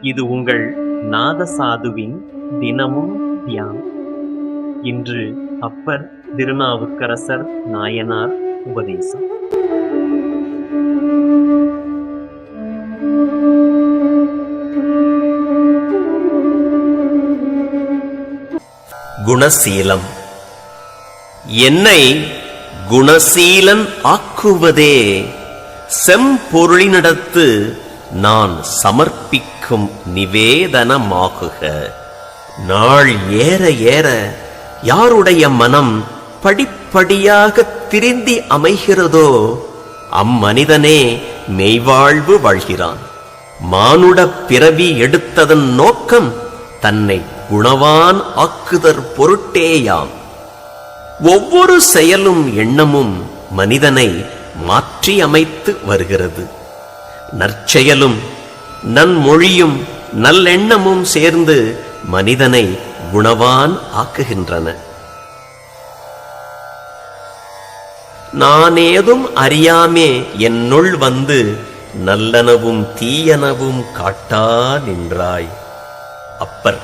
இது உங்கள் நாதசாதுவின் தினமும் தியானம். இன்று அப்பர் திருநாவுக்கரசர் நாயனார் உபதேசம். குணசீலம். என்னை குணசீலன் ஆக்குவதே செம்பொருளினிடத்து நான் சமர்ப்பிக்கும் நிவேதனமாகுக. நாள் ஏற ஏற யாருடைய மனம் படிப்படியாக திருந்தி அமைகிறதோ அம்மனிதனே மெய்வாழ்வு வாழ்கிறான். மானுட பிறவி எடுத்ததன் நோக்கம் தன்னை குணவான் ஆக்குதற் பொருட்டேயாம். ஒவ்வொரு செயலும் எண்ணமும் மனிதனை மாற்றி அமைத்து வருகிறது. நற்செயலும் நன்மொழியும் நல்லெண்ணமும் சேர்ந்து மனிதனை குணவான் ஆக்குகின்றன. நானேதும் அறியாமே என்னுள் வந்து நல்லனவும் தீயனவும் காட்டா நின்றாய். அப்பர்.